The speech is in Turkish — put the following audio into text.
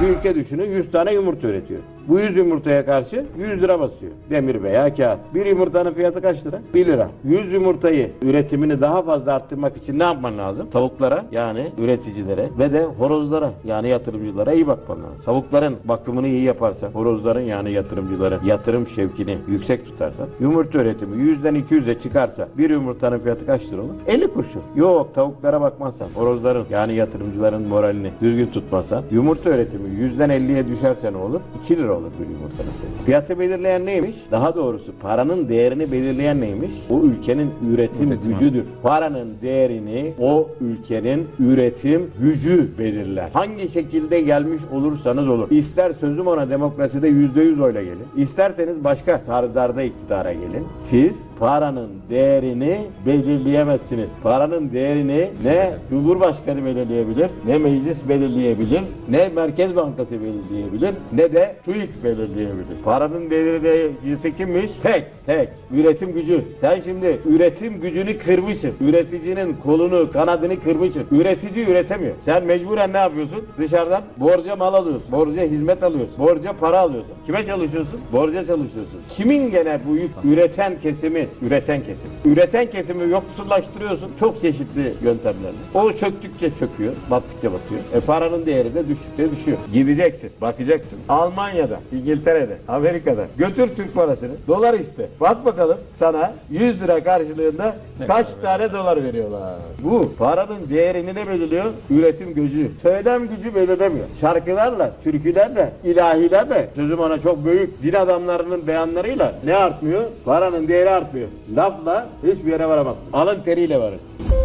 Bir ülke düşünün 100 tane yumurta üretiyor. Bu 100 yumurtaya karşı 100 lira basıyor. Demir veya kağıt. Bir yumurtanın fiyatı kaç lira? 1 lira. 100 yumurtayı üretimini daha fazla arttırmak için ne yapman lazım? Tavuklara yani üreticilere ve de horozlara yani yatırımcılara iyi bakman lazım. Tavukların bakımını iyi yaparsan, horozların yani yatırımcılara yatırım şevkini yüksek tutarsan, yumurta üretimi 100'den 200'e çıkarsa bir yumurtanın fiyatı kaç lira olur? 50 kuruşun. Yok tavuklara bakmazsan, horozların yani yatırımcıların moralini düzgün tutmazsan, yumurta üretimi 100'den 50'ye düşerse ne olur? 2 lira bir yumurtanın fiyatı. Fiyatı belirleyen neymiş? Daha doğrusu paranın değerini belirleyen neymiş? O ülkenin üretim Üretim. gücüdür. Paranın değerini o ülkenin üretim gücü belirler. Hangi şekilde gelmiş olursanız olur. İster sözüm ona demokraside yüzde yüz oyla gelin. İsterseniz başka tarzlarda iktidara gelin. Siz paranın değerini belirleyemezsiniz. Paranın değerini ne Cumhurbaşkanı belirleyebilir, ne meclis belirleyebilir, ne Merkez Bankası belirleyebilir, ne de TÜİK belirleyebilir. Paranın belirleyicisi kimmiş? Tek, tek. Üretim gücü. Sen şimdi üretim gücünü kırmışsın. Üreticinin kolunu, kanadını kırmışsın. Üretici üretemiyor. Sen mecburen ne yapıyorsun? Dışarıdan borca mal alıyorsun. Borca hizmet alıyorsun. Borca para alıyorsun. Kime çalışıyorsun? Borca çalışıyorsun. Kimin gene bu yük? Üreten kesimi, üreten kesim. Üreten kesimi yoksullaştırıyorsun. Çok çeşitli yöntemlerle. O çöktükçe çöküyor, battıkça batıyor. E paranın değeri de düştükçe düşüyor. Gideceksin, bakacaksın. Almanya'da, İngiltere'de, Amerika'da götür Türk parasını. Dolar iste. Bak bakalım sana 100 lira karşılığında kaç tane dolar veriyorlar. Bu paranın değerini ne belirliyor? Üretim gücü. Söylem gücü belirlemiyor. Şarkılarla, türkülerle, ilahilerle sözüm ona çok büyük din adamlarının beyanlarıyla ne artmıyor? Paranın değeri artmıyor. Lafla hiçbir yere varamazsın. Alın teriyle varırsın.